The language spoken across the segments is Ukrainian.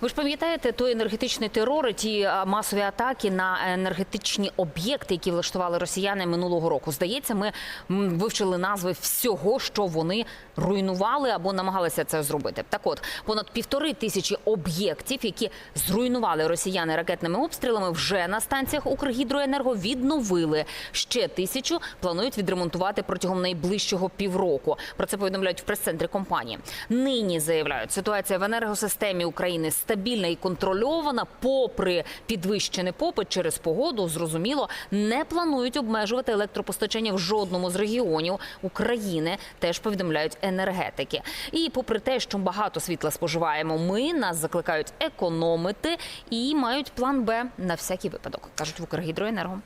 Ви ж пам'ятаєте той енергетичний терор, і ті масові атаки на енергетичні об'єкти, які влаштували росіяни минулого року. Здається, ми вивчили назви всього, що вони руйнували або намагалися це зробити. Так, от понад півтори тисячі об'єктів, які зруйнували росіяни ракетними обстрілами, вже на станціях Укргідроенерго відновили. Ще тисячу планують відремонтувати протягом найближчого півроку. Про це повідомляють в прес-центрі компанії. Нині заявляють, ситуація в енергосистемі України стабільна і контрольована, попри підвищений попит через погоду. Зрозуміло, не планують обмежувати електропостачання в жодному з регіонів України. Теж повідомляють енергетики. І попри те, що багато світла споживаємо, ми нас закликають економити і мають план Б на всякий випадок, кажуть в Укргідроенерго.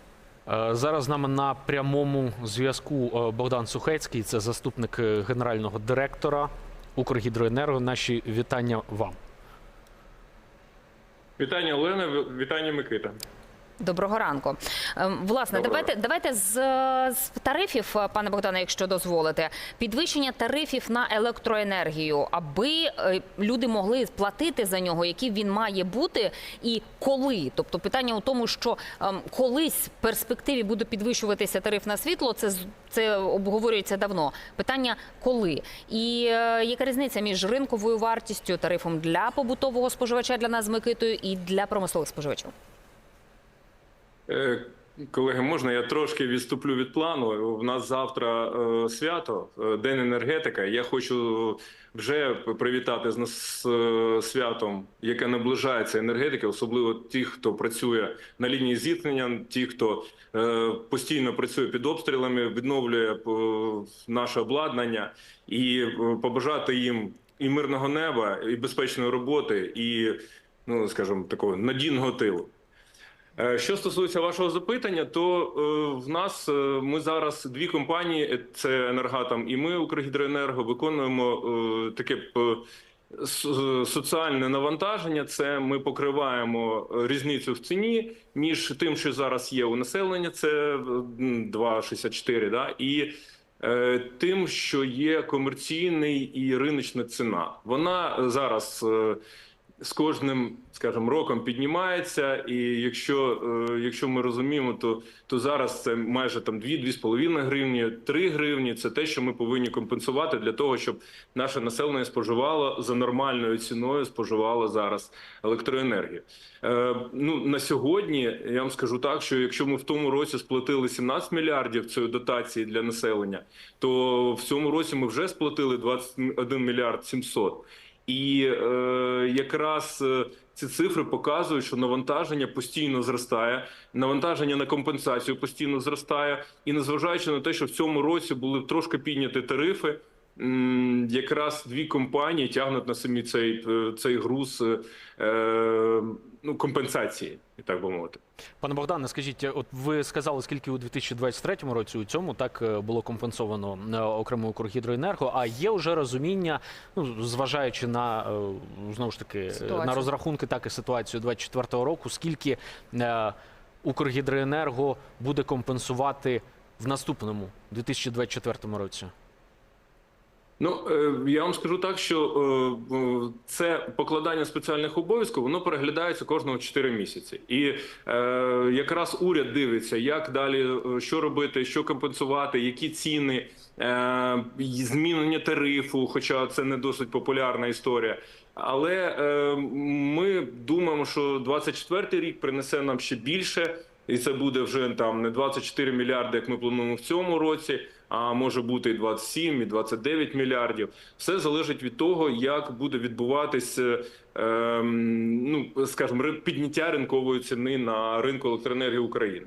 Е, Зараз з нами на прямому зв'язку е, Богдан Сухецький, це заступник е, генерального директора Укргідроенерго. Наші вітання вам. Вітання Олена, вітання Микита. Доброго ранку. Ем, Власне, Доброго. давайте давайте з, з тарифів, е, пане Богдане, якщо дозволите, підвищення тарифів на електроенергію, аби е, люди могли платити за нього, який він має бути, і коли. Тобто, питання у тому, що ем, колись в перспективі буде підвищуватися тариф на світло, це це обговорюється давно. Питання коли і е, яка різниця між ринковою вартістю, тарифом для побутового споживача для нас з Микитою і для промислових споживачів? Е, Колеги, можна я трошки відступлю від плану? У нас завтра е, свято, е, День енергетика. Я хочу вже привітати з нас святом, яке наближається енергетики, особливо ті, хто працює на лінії зіткнення, ті, хто постійно працює під обстрілами, відновлює наше обладнання, і побажати їм і мирного неба, і безпечної роботи, і ну скажімо, такого надійного тилу. Е, Що стосується вашого запитання, то е, в нас е, ми зараз дві компанії: це Енергатом і ми, Укргідроенерго, виконуємо таке соціальне навантаження. Це ми покриваємо різницю в ціні між тим, що зараз є у населення, це м, 2,64, да, і тим, що є комерційний і риночна ціна. Вона зараз. З кожним, скажімо, роком піднімається, і якщо, е, якщо ми розуміємо, то, то зараз це майже там 2-2,5 гривні, 3 гривні. Це те, що ми повинні компенсувати для того, щоб наше населення споживало за нормальною ціною, споживало зараз електроенергію. Е, ну на сьогодні я вам скажу так, що якщо ми в тому році сплатили 17 мільярдів цієї дотації для населення, то в цьому році ми вже сплатили 21 мільярд 700. І е, якраз е, ці цифри показують, що навантаження постійно зростає, навантаження на компенсацію постійно зростає. І незважаючи на те, що в цьому році були трошки підняті тарифи, якраз дві компанії тягнуть на самі цей, е, цей груз е, ну, компенсації, так би мовити. Пане Богдане, скажіть, от ви сказали, скільки у 2023 році у цьому так е, було компенсовано е, окремо Укргідроенерго, а є вже розуміння, ну зважаючи на е, знову ж таки Ситуацію. на розрахунки, так і ситуацію 2024 року, скільки е, Укргідроенерго буде компенсувати в наступному 2024 році? Ну е, я вам скажу так, що е, це покладання спеціальних обов'язків, воно переглядається кожного 4 місяці, і е, якраз уряд дивиться, як далі що робити, що компенсувати, які ціни, змінення тарифу, хоча це не досить популярна історія. Але ми думаємо, що 24 рік принесе нам ще більше. І це буде вже там не 24 мільярди, як ми плануємо в цьому році, а може бути і 27, і 29 мільярдів. Все залежить від того, як буде відбуватися, ем, ну скажімо, підняття ринкової ціни на ринку електроенергії України.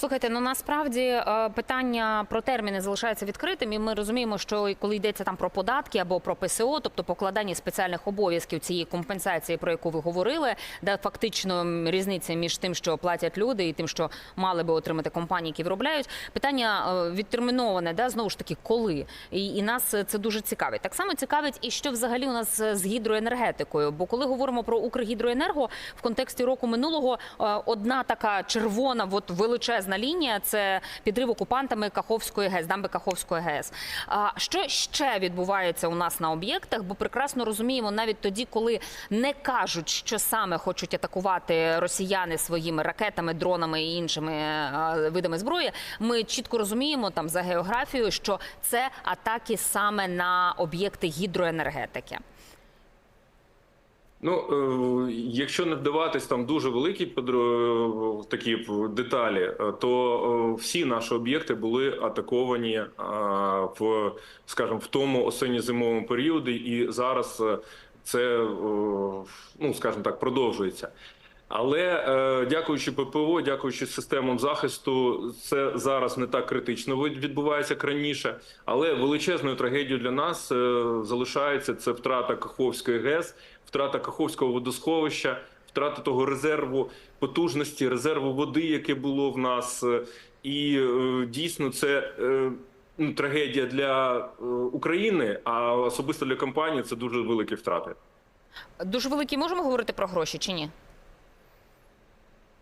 Слухайте, ну насправді е, питання про терміни залишається відкритим, і ми розуміємо, що коли йдеться там про податки або про ПСО, тобто покладання спеціальних обов'язків цієї компенсації, про яку ви говорили, де фактично різниця між тим, що платять люди, і тим, що мали би отримати компанії, які виробляють. Питання е, відтерміноване, да знову ж таки, коли і, і нас це дуже цікавить. Так само цікавить, і що взагалі у нас з гідроенергетикою. Бо коли говоримо про Укргідроенерго в контексті року минулого, е, одна така червона, от величезна кремезна лінія. Це підрив окупантами Каховської ГЕС, дамби Каховської ГЕС. А що ще відбувається у нас на об'єктах? Бо прекрасно розуміємо, навіть тоді, коли не кажуть, що саме хочуть атакувати росіяни своїми ракетами, дронами і іншими е, видами зброї. Ми чітко розуміємо там за географією, що це атаки саме на об'єкти гідроенергетики. Ну, е, якщо не вдаватись там дуже великі подро- такі деталі, е, то е, всі наші об'єкти були атаковані е, в, скажімо, в тому осінньо-зимовому періоді, і зараз е, це, е, ну, скажімо так, продовжується. Але е, дякуючи ППО, дякуючи системам захисту, це зараз не так критично відбувається як раніше. Але величезною трагедією для нас е, залишається це втрата Каховської ГЕС, втрата Каховського водосховища, втрата того резерву потужності, резерву води, яке було в нас. Е, І е, дійсно це. е, Ну, трагедія для е, України, а особисто для компанії це дуже великі втрати. Дуже великі можемо говорити про гроші чи ні?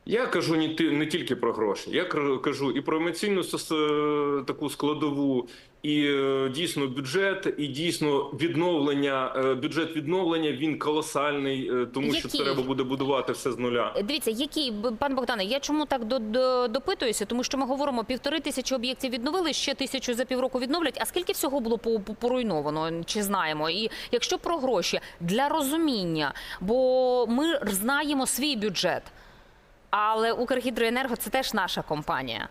Я кажу не, ти- не тільки про гроші, я кажу і про емоційну е, таку складову, і е, дійсно бюджет, і дійсно відновлення. е, Бюджет відновлення він колосальний, тому що треба буде будувати все з нуля. Дивіться, які б- пан Богдане, я чому так до, до, допитуюся? Тому що ми говоримо, півтори тисячі об'єктів відновили, ще тисячу за півроку відновлять. А скільки всього було по- по- поруйновано? Чи знаємо? І якщо про гроші для розуміння, бо ми знаємо свій бюджет, але Укргідроенерго це теж наша компанія.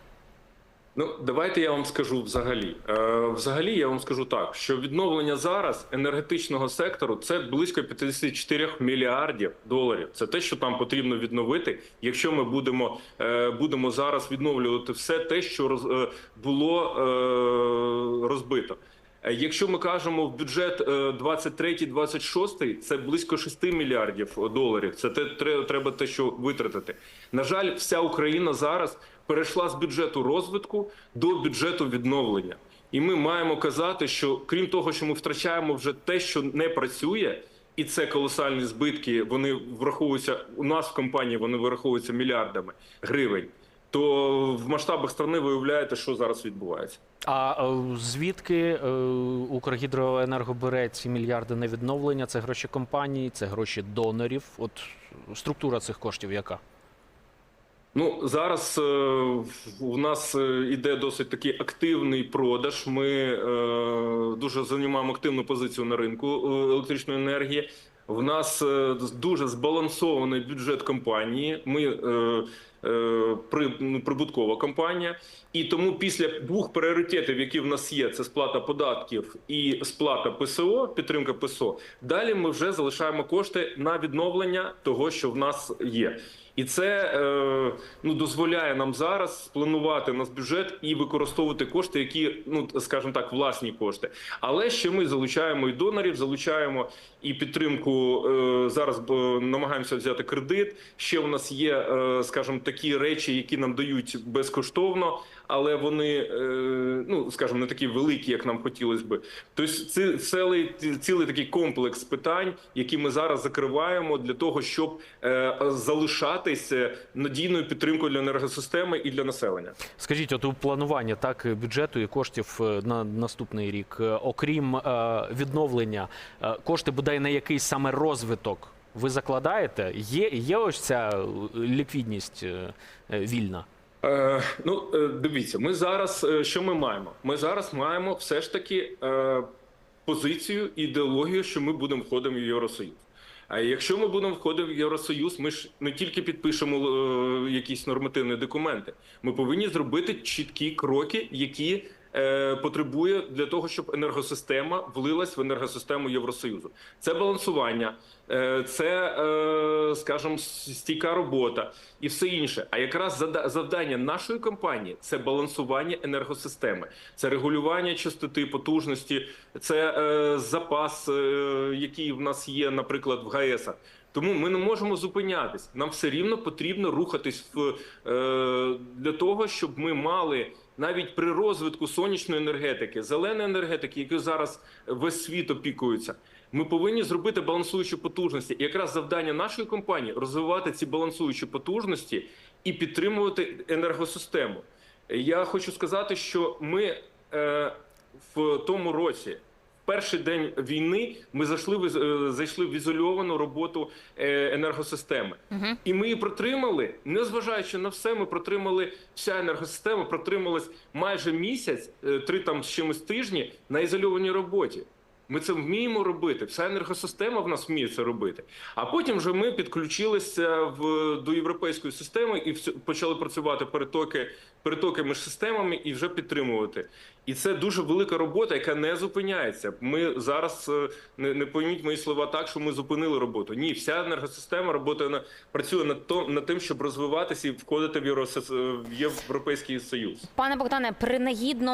Ну, давайте я вам скажу взагалі. Е, взагалі, я вам скажу так, що відновлення зараз енергетичного сектору це близько 54 мільярдів доларів. Це те, що там потрібно відновити, якщо ми будемо, е, будемо зараз відновлювати все те, що роз, е, було е, розбито. Е, Якщо ми кажемо в бюджет е, 23-26, це близько 6 мільярдів доларів. Це те тре- треба те, що витратити. На жаль, вся Україна зараз перейшла з бюджету розвитку до бюджету відновлення. І ми маємо казати, що крім того, що ми втрачаємо вже те, що не працює, і це колосальні збитки. Вони враховуються у нас в компанії. Вони вираховуються мільярдами гривень. То в масштабах страни ви уявляєте, що зараз відбувається. А е, звідки е, Укргідроенерго бере ці мільярди на відновлення? Це гроші компанії, це гроші донорів. От структура цих коштів яка? Ну зараз е, у нас е, іде досить такий активний продаж. Ми е, дуже займаємо активну позицію на ринку електричної енергії. В нас е, дуже збалансований бюджет компанії. Ми е, прибуткова компанія, і тому після двох пріоритетів, які в нас є, це сплата податків і сплата ПСО, підтримка ПСО. Далі ми вже залишаємо кошти на відновлення того, що в нас є. І це е, ну дозволяє нам зараз спланувати наш бюджет і використовувати кошти, які ну скажімо так, власні кошти. Але ще ми залучаємо і донорів, залучаємо і підтримку. Е, зараз намагаємося взяти кредит. Ще у нас є, е, скажімо, такі речі, які нам дають безкоштовно, але вони е, ну скажімо, не такі великі, як нам хотілося би. Тобто, це цілий, цілий такий комплекс питань, які ми зараз закриваємо для того, щоб е, залишатися надійною підтримкою для енергосистеми і для населення. Скажіть, от у плануванні так бюджету і коштів е, на наступний рік, окрім відновлення, кошти бодай на якийсь саме розвиток ви закладаєте? Є, є ось ця ліквідність вільна? Е, ну, е, дивіться, ми зараз е, що ми маємо? Ми зараз маємо все ж таки е, позицію, ідеологію, що ми будемо входити в Євросоюз. А якщо ми будемо входити в Євросоюз, ми ж не тільки підпишемо е, якісь нормативні документи, ми повинні зробити чіткі кроки, які потребує для того, щоб енергосистема влилась в енергосистему Євросоюзу. Це балансування, е, це, е, скажімо, стійка робота і все інше. А якраз завдання нашої компанії це балансування енергосистеми, це регулювання частоти потужності, це е, запас, е, який в нас є, наприклад, в ГАЕСах. Тому ми не можемо зупинятись. Нам все рівно потрібно рухатись в, е, для того, щоб ми мали навіть при розвитку сонячної енергетики, зеленої енергетики, якою зараз весь світ опікується. Ми повинні зробити балансуючі потужності. І якраз завдання нашої компанії розвивати ці балансуючі потужності і підтримувати енергосистему. Я хочу сказати, що ми е, в тому році. Перший день війни ми зайшли в е, зайшли в ізольовану роботу енергосистеми, енергосистеми, і ми її протримали, незважаючи на все, ми протримали вся енергосистема, протрималась майже місяць, е, три там з чимось тижні на ізольованій роботі. Ми це вміємо робити. Вся енергосистема в нас вміє це робити. А потім вже ми підключилися в до європейської системи і почали працювати перетоки, перетоки між системами і вже підтримувати. І це дуже велика робота, яка не зупиняється. Ми зараз е, не, не пойміть мої слова так, що ми зупинили роботу. Ні, вся енергосистема робота на працює над то над тим, щоб розвиватися і входити в в Європейський Союз. Пане Богдане, принагідно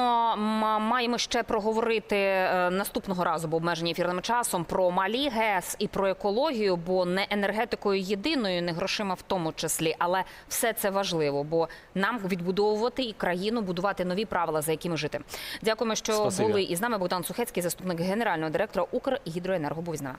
маємо ще проговорити е, наступного разу, бо обмежені ефірним часом про малі ГЕС і про екологію, бо не енергетикою єдиною, не грошима в тому числі, але все це важливо, бо нам відбудовувати і країну будувати нові правила, за якими жити. Дякуємо, що Спасибо. були із нами. Богдан Сухецький, заступник генерального директора Укргідроенерго. Був з нами.